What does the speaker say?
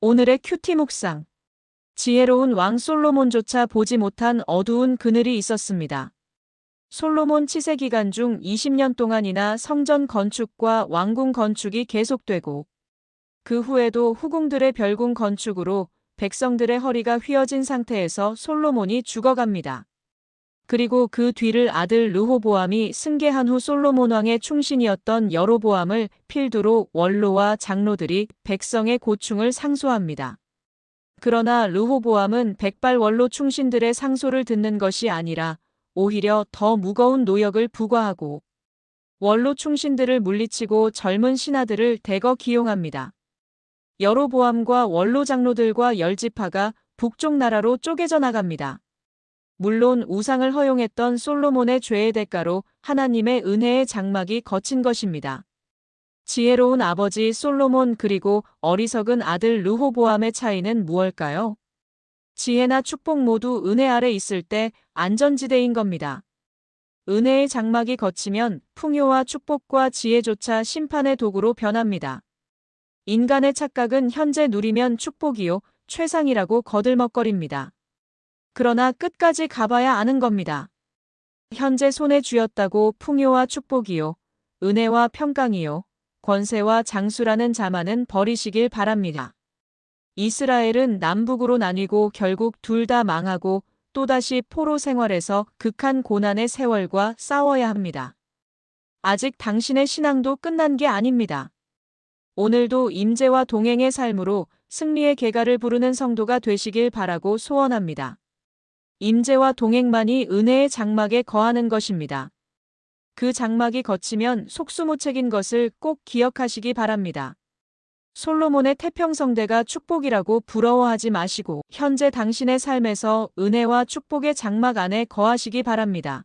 오늘의 큐티 묵상. 지혜로운 왕 솔로몬조차 보지 못한 어두운 그늘이 있었습니다. 솔로몬 치세 기간 중 20년 동안이나 성전 건축과 왕궁 건축이 계속되고 그 후에도 후궁들의 별궁 건축으로 백성들의 허리가 휘어진 상태에서 솔로몬이 죽어갑니다. 그리고 그 뒤를 아들 르호보암이 승계한 후 솔로몬 왕의 충신이었던 여로보암을 필두로 원로와 장로들이 백성의 고충을 상소합니다. 그러나 르호보암은 백발 원로 충신들의 상소를 듣는 것이 아니라 오히려 더 무거운 노역을 부과하고 원로 충신들을 물리치고 젊은 신하들을 대거 기용합니다. 여로보암과 원로 장로들과 열지파가 북쪽 나라로 쪼개져 나갑니다. 물론 우상을 허용했던 솔로몬의 죄의 대가로 하나님의 은혜의 장막이 거친 것입니다. 지혜로운 아버지 솔로몬 그리고 어리석은 아들 르호보암의 차이는 무엇일까요? 지혜나 축복 모두 은혜 아래 있을 때 안전지대인 겁니다. 은혜의 장막이 거치면 풍요와 축복과 지혜조차 심판의 도구로 변합니다. 인간의 착각은 현재 누리면 축복이요, 최상이라고 거들먹거립니다. 그러나 끝까지 가봐야 아는 겁니다. 현재 손에 쥐었다고 풍요와 축복이요, 은혜와 평강이요, 권세와 장수라는 자만은 버리시길 바랍니다. 이스라엘은 남북으로 나뉘고 결국 둘 다 망하고 또다시 포로 생활에서 극한 고난의 세월과 싸워야 합니다. 아직 당신의 신앙도 끝난 게 아닙니다. 오늘도 임재와 동행의 삶으로 승리의 계가를 부르는 성도가 되시길 바라고 소원합니다. 임재와 동행만이 은혜의 장막에 거하는 것입니다. 그 장막이 거치면 속수무책인 것을 꼭 기억하시기 바랍니다. 솔로몬의 태평성대가 축복이라고 부러워하지 마시고 현재 당신의 삶에서 은혜와 축복의 장막 안에 거하시기 바랍니다.